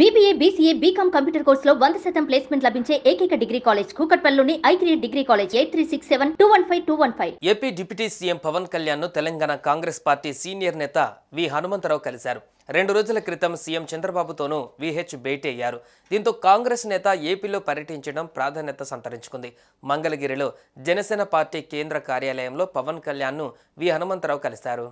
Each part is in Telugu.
బీబీఏ బీసీఏ బీకామ్ కంప్యూటర్ కోర్సులో వంద శాతం ప్లేస్మెంట్ లభించే ఏకైక degree college కూకట్పల్లిలోని I three degree college eight three six seven two one five two one five AP deputy CM Pawan కళ్యాణ్ను Telangana Congress Party senior నేత వి హనుమంతరావు కలిశారు. రెండు రోజుల క్రితం సీఎం చంద్రబాబుతోనూ విహెచ్ భేటీ అయ్యారు దీంతో కాంగ్రెస్ నేత ఏపీలో పర్యటించడం ప్రాధాన్యత సంతరించుకుంది. మంగళగిరిలో జనసేన పార్టీ కేంద్ర కార్యాలయంలో పవన్ కళ్యాణ్ను వి హనుమంతరావు కలిశారు.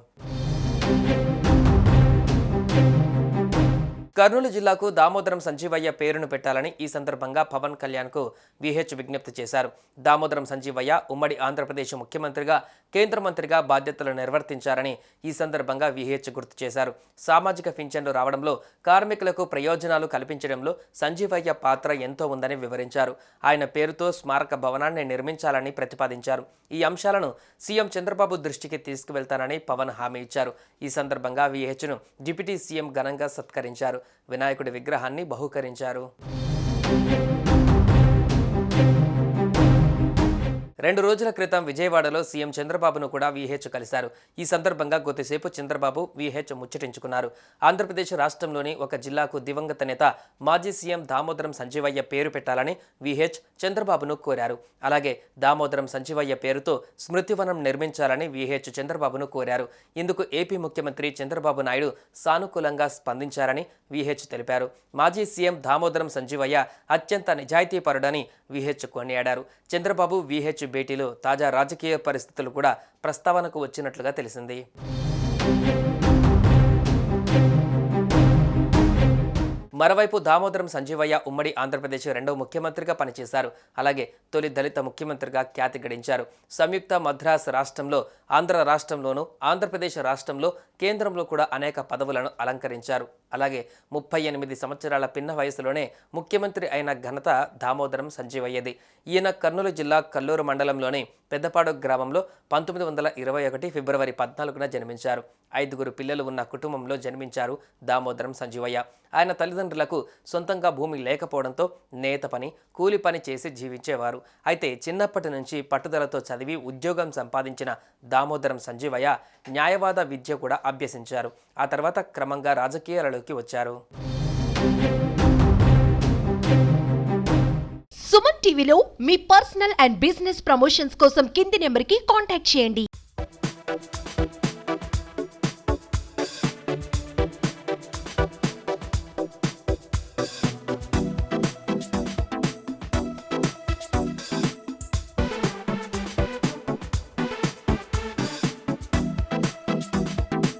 కర్నూలు జిల్లాకు దామోదరం సంజీవయ్య పేరును పెట్టాలని ఈ సందర్భంగా పవన్ కళ్యాణ్కు విహెచ్ విజ్ఞప్తి చేశారు. దామోదరం సంజీవయ్య ఉమ్మడి ఆంధ్రప్రదేశ్ ముఖ్యమంత్రిగా కేంద్ర మంత్రిగా బాధ్యతలు నిర్వర్తించారని ఈ సందర్భంగా విహెచ్ గుర్తు చేశారు. సామాజిక పింఛన్లు రావడంలో కార్మికులకు ప్రయోజనాలు కల్పించడంలో సంజీవయ్య పాత్ర ఎంతో ఉందని వివరించారు. ఆయన పేరుతో స్మారక భవనాన్ని నిర్మించాలని ప్రతిపాదించారు. ఈ అంశాలను సీఎం చంద్రబాబు దృష్టికి తీసుకువెళ్తానని పవన్ హామీ ఇచ్చారు. ఈ సందర్భంగా విహెచ్ను డిప్యూటీ సీఎం ఘనంగా సత్కరించారు. వినాయకుడి విగ్రహాన్ని బహూకరించారు. రెండు రోజుల క్రితం విజయవాడలో సీఎం చంద్రబాబును కూడా విహెచ్ కలిశారు. ఈ సందర్భంగా కొద్దిసేపు చంద్రబాబు విహెచ్ ముచ్చటించుకున్నారు. ఆంధ్రప్రదేశ్ రాష్ట్రంలోని ఒక జిల్లాకు దివంగత నేత మాజీ సీఎం దామోదరం సంజీవయ్య పేరు పెట్టాలని విహెచ్ చంద్రబాబును కోరారు. అలాగే దామోదరం సంజీవయ్య పేరుతో స్మృతివనం నిర్మించాలని విహెచ్ చంద్రబాబును కోరారు. ఇందుకు ఏపీ ముఖ్యమంత్రి చంద్రబాబు నాయుడు సానుకూలంగా స్పందించారని విహెచ్ తెలిపారు. మాజీ సీఎం దామోదరం సంజీవయ్య అత్యంత నిజాయితీపరుడని విహెచ్ కొనియాడారు. చంద్రబాబు విహెచ్ భేటీలో తాజా రాజకీయ పరిస్థితులు కూడా ప్రస్తావనకు వచ్చినట్లుగా తెలిసింది. మరోవైపు దామోదరం సంజీవయ్య ఉమ్మడి ఆంధ్రప్రదేశ్ రెండవ ముఖ్యమంత్రిగా పనిచేశారు. అలాగే తొలి దళిత ముఖ్యమంత్రిగా ఖ్యాతి గడించారు. సంయుక్త మద్రాస్ రాష్ట్రంలో ఆంధ్ర రాష్ట్రంలోనూ ఆంధ్రప్రదేశ్ రాష్ట్రంలో కేంద్రంలో కూడా అనేక పదవులను అలంకరించారు. అలాగే ముప్పై ఎనిమిది సంవత్సరాల పిన్న వయసులోనే ముఖ్యమంత్రి అయిన ఘనత దామోదరం సంజీవయ్యది. ఈయన కర్నూలు జిల్లా కల్లూరు మండలంలోని పెద్దపాడు గ్రామంలో పంతొమ్మిది వందల ఇరవై ఒకటి ఫిబ్రవరి పద్నాలుగున జన్మించారు. ఐదుగురు పిల్లలు ఉన్న కుటుంబంలో జన్మించారు దామోదరం సంజీవయ్య. ఆయన తల్లిదండ్రులకు సొంతంగా భూమి లేకపోవడంతో నేత పని కూలి పని చేసి జీవించేవారు. అయితే చిన్నప్పటి నుంచి పట్టుదలతో చదివి ఉద్యోగం సంపాదించిన దామోదరం సంజీవయ్య న్యాయవాద విద్య కూడా అభ్యసించారు. ఆ తర్వాత క్రమంగా రాజకీయాలలోకి వచ్చారు. సుమన్ టీవీలో మీ పర్సనల్ అండ్ బిజినెస్ ప్రమోషన్స్ కోసం కింది నెంబర్కి కాంటాక్ట్ చేయండి.